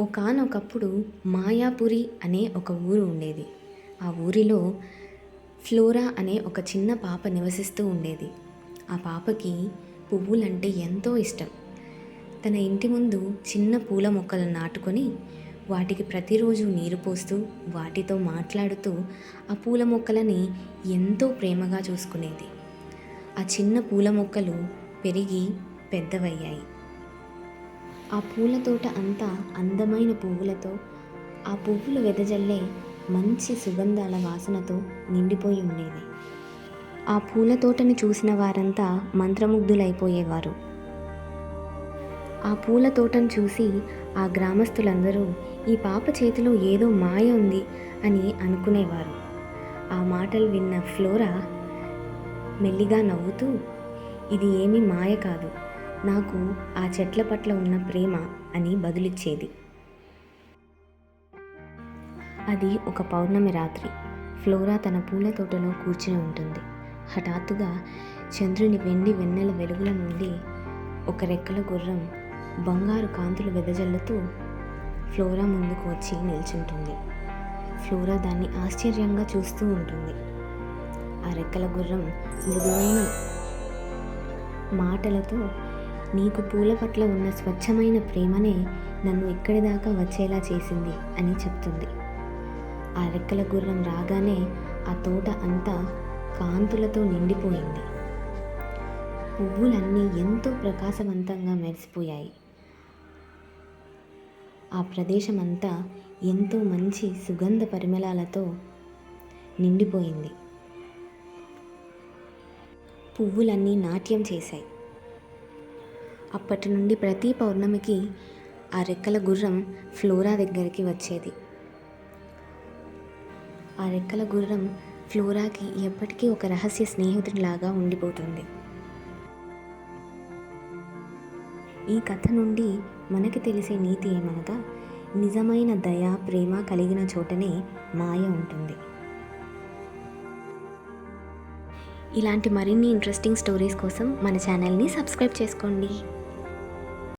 ఒకానొకప్పుడు మాయాపురి అనే ఒక ఊరు ఉండేది. ఆ ఊరిలో ఫ్లోరా అనే ఒక చిన్న పాప నివసిస్తూ ఉండేది. ఆ పాపకి పువ్వులంటే ఎంతో ఇష్టం. తన ఇంటి ముందు చిన్న పూల మొక్కలు నాటుకొని వాటికి ప్రతిరోజు నీరు పోస్తూ వాటితో మాట్లాడుతూ ఆ పూల మొక్కలని ఎంతో ప్రేమగా చూసుకునేది. ఆ చిన్న పూల మొక్కలు పెరిగి పెద్దవయ్యాయి. ఆ పూల తోట అంతా అందమైన పువ్వులతో ఆ పువ్వులు వెదజల్లే మంచి సుగంధాల వాసనతో నిండిపోయి ఉండేది. ఆ పూల తోటను చూసిన వారంతా మంత్రముగ్ధులైపోయేవారు. ఆ పూల తోటను చూసి ఆ గ్రామస్తులందరూ ఈ పాప చేతిలో ఏదో మాయ ఉంది అని అనుకునేవారు. ఆ మాటలు విన్న ఫ్లోరా మెల్లిగా నవ్వుతూ ఇది ఏమీ మాయ కాదు. నాకు ఆ చెట్ల పట్ల ఉన్న ప్రేమ అని బదులిచ్చేది. అది ఒక పౌర్ణమి రాత్రి. ఫ్లోరా తన పూల తోటలో కూర్చుని ఉంటుంది. హఠాత్తుగా చంద్రుని వెండి వెన్నెల వెలుగుల నుండి ఒక రెక్కల గుర్రం బంగారు కాంతులు వెదజల్లుతూ ఫ్లోరా ముందుకు వచ్చి నిల్చుంటుంది. ఫ్లోరా దాన్ని ఆశ్చర్యంగా చూస్తూ ఉంటుంది. ఆ రెక్కల గుర్రం మృదువైన మాటలతో నీకు పూల పట్ల ఉన్న స్వచ్ఛమైన ప్రేమనే నన్ను ఇక్కడి దాకా వచ్చేలా చేసింది అని చెప్తుంది. ఆ రెక్కల గుర్రం రాగానే ఆ తోట అంతా కాంతులతో నిండిపోయింది. పువ్వులన్నీ ఎంతో ప్రకాశవంతంగా మెరిసిపోయాయి. ఆ ప్రదేశం అంతా ఎంతో మంచి సుగంధ పరిమళాలతో నిండిపోయింది. పువ్వులన్నీ నాట్యం చేశాయి. అప్పటి నుండి ప్రతి పౌర్ణమికి ఆ రెక్కల గుర్రం ఫ్లోరా దగ్గరికి వచ్చేది. ఆ రెక్కల గుర్రం ఫ్లోరాకి ఎప్పటికీ ఒక రహస్య స్నేహితుడిలాగా ఉండిపోతుంది. ఈ కథ నుండి మనకి తెలిసే నీతి ఏమనగా నిజమైన దయ ప్రేమ కలిగిన చోటనే మాయ ఉంటుంది. ఇలాంటి మరిన్ని ఇంట్రెస్టింగ్ స్టోరీస్ కోసం మన ఛానల్ని సబ్స్క్రైబ్ చేసుకోండి.